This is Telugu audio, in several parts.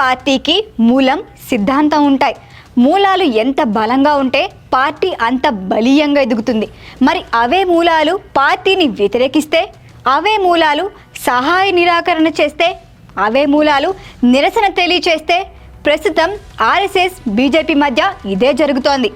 పార్టీకి మూలం సిద్ధాంతం ఉంటాయి. మూలాలు ఎంత బలంగా ఉంటే పార్టీ అంత బలీయంగా ఎదుగుతుంది. మరి అవే మూలాలు పార్టీని వ్యతిరేకిస్తే అవే మూలాలు సహాయ నిరాకరణ చేస్తే అవే మూలాలు నిరసన తెలియచేస్తే ప్రస్తుతం ఆర్ఎస్ఎస్ బీజేపీ మధ్య ఇదే జరుగుతోంది.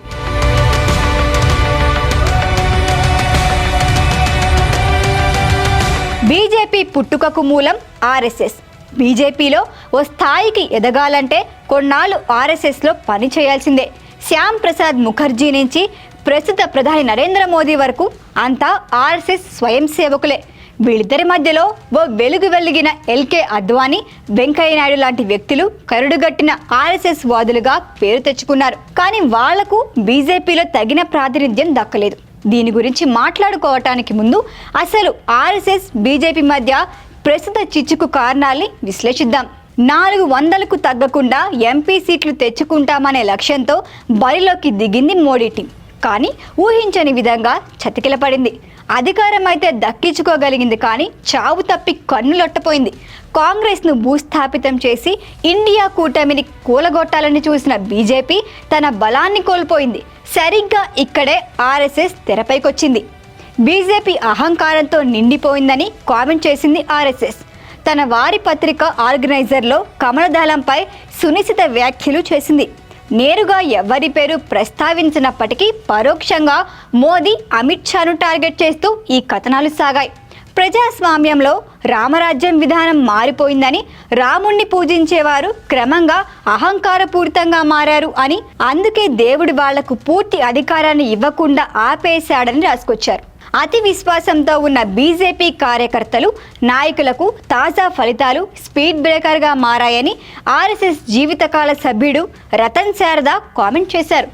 బీజేపీ పుట్టుకకు మూలం ఆర్ఎస్ఎస్. బీజేపీలో ఓ స్థాయికి ఎదగాలంటే కొన్నాళ్ళు ఆర్ఎస్ఎస్లో పని చేయాల్సిందే. శ్యామ్ ప్రసాద్ ముఖర్జీ నుంచి ప్రస్తుత ప్రధాని నరేంద్ర మోదీ వరకు అంతా ఆర్ఎస్ఎస్ స్వయం సేవకులే. వీళ్ళిద్దరి మధ్యలో ఓ వెలుగు వెలిగిన ఎల్కే అద్వానీ వెంకయ్య నాయుడు లాంటి వ్యక్తులు కరుడుగట్టిన ఆర్ఎస్ఎస్ వాదులుగా పేరు తెచ్చుకున్నారు. కానీ వాళ్ళకు బీజేపీలో తగిన ప్రాతినిధ్యం దక్కలేదు. దీని గురించి మాట్లాడుకోవటానికి ముందు అసలు ఆర్ఎస్ఎస్ బీజేపీ మధ్య ప్రస్తుత చిచ్చుకు కారణాల్ని విశ్లేషిద్దాం. నాలుగు వందలకు తగ్గకుండా ఎంపీ సీట్లు తెచ్చుకుంటామనే లక్ష్యంతో బరిలోకి దిగింది మోడీ టీం. కానీ ఊహించని విధంగా చతికిలపడింది. అధికారం అయితే దక్కించుకోగలిగింది కానీ చావు తప్పి కన్నులొట్టపోయింది కాంగ్రెస్ను భూస్థాపితం చేసి ఇండియా కూటమిని కూలగొట్టాలని చూసిన బీజేపీ తన బలాన్ని కోల్పోయింది. సరిగ్గా ఇక్కడే ఆర్ఎస్ఎస్ తెరపైకొచ్చింది. బీజేపీ అహంకారంతో నిండిపోయిందని కామెంట్ చేసింది ఆర్ఎస్ఎస్. తన వారి పత్రిక ఆర్గనైజర్లో కమలదళంపై సునిశ్చిత వ్యాఖ్యలు చేసింది. నేరుగా ఎవరి పేరు ప్రస్తావించినప్పటికీ పరోక్షంగా మోదీ అమిత్ షాను టార్గెట్ చేస్తూ ఈ కథనాలు సాగాయి. ప్రజాస్వామ్యంలో రామరాజ్యం విధానం మారిపోయిందని రాముణ్ణి పూజించేవారు క్రమంగా అహంకారపూరితంగా మారారు అని అందుకే దేవుడి వాళ్ళకు పూర్తి అధికారాన్ని ఇవ్వకుండా ఆపేశాడని రాసుకొచ్చారు. అతి విశ్వాసంతో ఉన్న బీజేపీ కార్యకర్తలు నాయకులకు తాజా ఫలితాలు స్పీడ్ బ్రేకర్గా మారాయని ఆర్ఎస్ఎస్ జీవితకాల సభ్యుడు రతన్ శారద కామెంట్ చేశారు.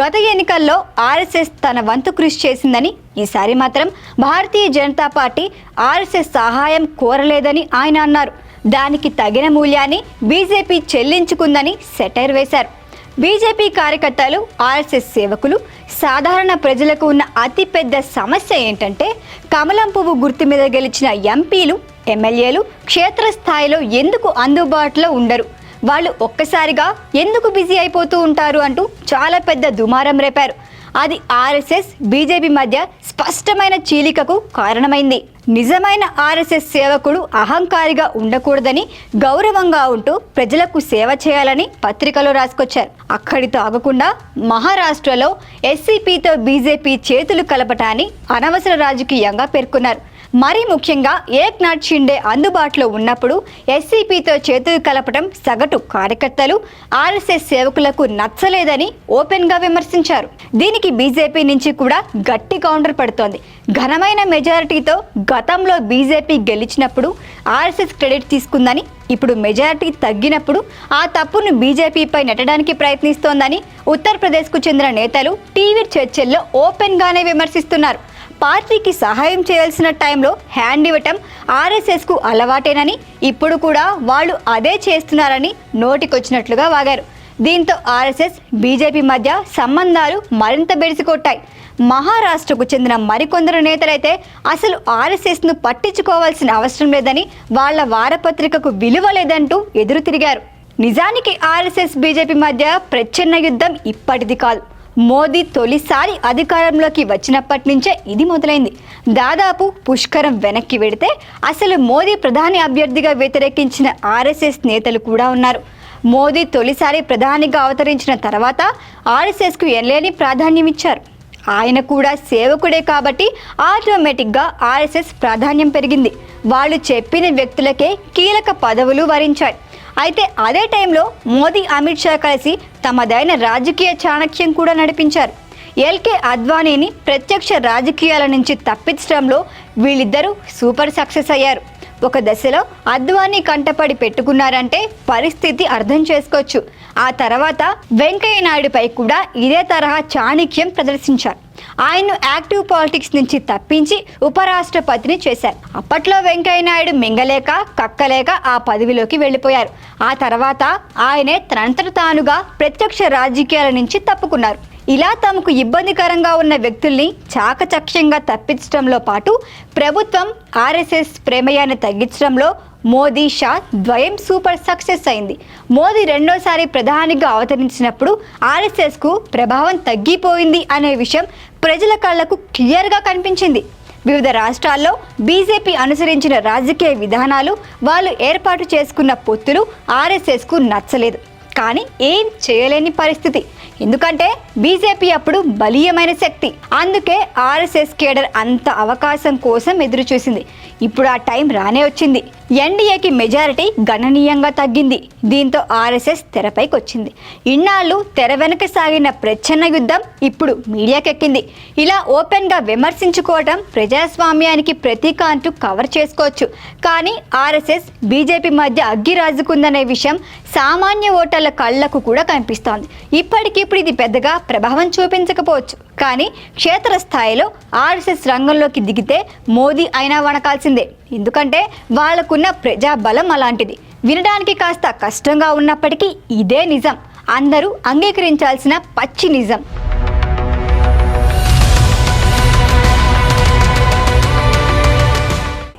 గత ఎన్నికల్లో ఆర్ఎస్ఎస్ తన వంతు కృషి చేసిందని ఈసారి మాత్రం భారతీయ జనతా పార్టీ ఆర్ఎస్ఎస్ సహాయం కోరలేదని ఆయన అన్నారు. దానికి తగిన మూల్యాన్ని బీజేపీ చెల్లించుకుందని సెటైర్ వేశారు. బీజేపీ కార్యకర్తలు ఆర్ఎస్ఎస్ సేవకులు సాధారణ ప్రజలకు ఉన్న అతిపెద్ద సమస్య ఏంటంటే కమలం పువ్వు గుర్తు మీద గెలిచిన ఎంపీలు ఎమ్మెల్యేలు క్షేత్రస్థాయిలో ఎందుకు అందుబాటులో ఉండరు? వాళ్ళు ఒక్కసారిగా ఎందుకు బిజీ అయిపోతూ ఉంటారు అంటూ చాలా పెద్ద దుమారం రేపారు. అది ఆర్ఎస్ఎస్ బీజేపీ మధ్య స్పష్టమైన చీలికకు కారణమైంది. నిజమైన ఆర్ఎస్ఎస్ సేవకుడు అహంకారిగా ఉండకూడదని గౌరవంగా ఉంటూ ప్రజలకు సేవ చేయాలని పత్రికలో రాసుకొచ్చారు. అక్కడితో ఆగకుండా మహారాష్ట్రలో ఎస్సీపీతో బీజేపీ చేతులు కలపటాన్ని అనవసర రాజకీయంగా పేర్కొన్నారు. మరీ ముఖ్యంగా ఏక్నాథ్ షిండే అందుబాటులో ఉన్నప్పుడు ఎస్సీపీతో చేతులు కలపడం సగటు కార్యకర్తలు ఆర్ఎస్ఎస్ సేవకులకు నచ్చలేదని ఓపెన్గా విమర్శించారు. దీనికి బీజేపీ నుంచి కూడా గట్టి కౌంటర్ పడుతోంది. ఘనమైన మెజారిటీతో గతంలో బీజేపీ గెలిచినప్పుడు ఆర్ఎస్ఎస్ క్రెడిట్ తీసుకుందని ఇప్పుడు మెజారిటీ తగ్గినప్పుడు ఆ తప్పును బీజేపీపై నెట్టడానికి ప్రయత్నిస్తోందని ఉత్తరప్రదేశ్కు చెందిన నేతలు టీవీ చర్చల్లో ఓపెన్గానే విమర్శిస్తున్నారు. పార్టీకి సహాయం చేయాల్సిన టైంలో హ్యాండ్ ఇవ్వటం ఆర్ఎస్ఎస్కు అలవాటేనని ఇప్పుడు కూడా వాళ్ళు అదే చేస్తున్నారని నోటికొచ్చినట్లుగా వాగారు. దీంతో ఆర్ఎస్ఎస్ బీజేపీ మధ్య సంబంధాలు మరింత బెడిసికొట్టాయి మహారాష్ట్రకు చెందిన మరికొందరు నేతలైతే అసలు ఆర్ఎస్ఎస్ను పట్టించుకోవాల్సిన అవసరం లేదని వాళ్ళ వారపత్రికకు విలువ లేదంటూ ఎదురు తిరిగారు. నిజానికి ఆర్ఎస్ఎస్ బీజేపీ మధ్య ప్రచ్ఛన్న యుద్ధం ఇప్పటిది కాదు. మోదీ తొలిసారి అధికారంలోకి వచ్చినప్పటి నుంచే ఇది మొదలైంది. దాదాపు పుష్కరం వెనక్కి వెడితే అసలు మోదీ ప్రధాని అభ్యర్థిగా వ్యతిరేకించిన ఆర్ఎస్ఎస్ నేతలు కూడా ఉన్నారు. మోదీ తొలిసారి ప్రధానిగా అవతరించిన తర్వాత ఆర్ఎస్ఎస్కు ఎనలేని ప్రాధాన్యం ఇచ్చారు. ఆయన కూడా సేవకుడే కాబట్టి ఆటోమేటిక్గా ఆర్ఎస్ఎస్ ప్రాధాన్యం పెరిగింది. వాళ్ళు చెప్పిన వ్యక్తులకే కీలక పదవులు వరించాయి. అయితే అదే టైంలో మోదీ అమిత్ షా కలిసి తమదైన రాజకీయ చాణక్యం కూడా నడిపించారు. ఎల్కే అద్వానీని ప్రత్యక్ష రాజకీయాల నుంచి తప్పించడంలో వీళ్ళిద్దరూ సూపర్ సక్సెస్ అయ్యారు. ఒక దశలో అద్వాని కంటపడి పెట్టుకున్నారంటే పరిస్థితి అర్థం చేసుకోవచ్చు. ఆ తర్వాత వెంకయ్య నాయుడుపై కూడా ఇదే తరహా చాణిక్యం ప్రదర్శించారు. ఆయన్ను యాక్టివ్ పాలిటిక్స్ నుంచి తప్పించి ఉపరాష్ట్రపతిని చేశారు. అప్పట్లో వెంకయ్య నాయుడు మింగలేక కక్కలేక ఆ పదవిలోకి వెళ్ళిపోయారు. ఆ తర్వాత ఆయనే తనంతట తానుగా ప్రత్యక్ష రాజకీయాల నుంచి తప్పుకున్నారు. ఇలా తమకు ఇబ్బందికరంగా ఉన్న వ్యక్తుల్ని చాకచక్యంగా తప్పించడంలో పాటు ప్రభుత్వం ఆర్ఎస్ఎస్ ప్రేమయాన్ని తగ్గించడంలో మోదీ షా ద్వయం సూపర్ సక్సెస్ అయింది. మోదీ రెండోసారి ప్రధానిగా అవతరించినప్పుడు ఆర్ఎస్ఎస్కు ప్రభావం తగ్గిపోయింది అనే విషయం ప్రజల కళ్ళకు క్లియర్గా కనిపించింది. వివిధ రాష్ట్రాల్లో బీజేపీ అనుసరించిన రాజకీయ విధానాలు వాళ్ళు ఏర్పాటు చేసుకున్న పొత్తులు ఆర్ఎస్ఎస్కు నచ్చలేదు. కానీ ఏం చేయలేని పరిస్థితి. ఎందుకంటే బీజేపీ అప్పుడు బలీయమైన శక్తి. అందుకే ఆర్ఎస్ఎస్ కేడర్ అంత అవకాశం కోసం ఎదురు చూసింది ఇప్పుడు ఆ టైం రానే వచ్చింది. ఎన్డీఏకి మెజారిటీ గణనీయంగా తగ్గింది. దీంతో ఆర్ఎస్ఎస్ తెరపైకి వచ్చింది ఇన్నాళ్ళు తెర వెనక సాగిన ప్రచ్ఛన్న యుద్ధం ఇప్పుడు మీడియాకెక్కింది. ఇలా ఓపెన్గా విమర్శించుకోవటం ప్రజాస్వామ్యానికి ప్రతీక అంటూ కవర్ చేసుకోవచ్చు. కానీ ఆర్ఎస్ఎస్ బీజేపీ మధ్య అగ్గి రాజుకుందనే విషయం సామాన్య ఓటర్ల కళ్ళకు కూడా కనిపిస్తోంది. ఇప్పటికిప్పుడు ఇది పెద్దగా ప్రభావం చూపించకపోవచ్చు. కానీ క్షేత్రస్థాయిలో ఆర్ఎస్ఎస్ రంగంలోకి దిగితే మోదీ అయినా వణకాల్సిందే. ఎందుకంటే వాళ్ళకున్న ప్రజాబలం అలాంటిది. వినడానికి కాస్త కష్టంగా ఉన్నప్పటికీ ఇదే నిజం. అందరూ అంగీకరించాల్సిన పచ్చి నిజం.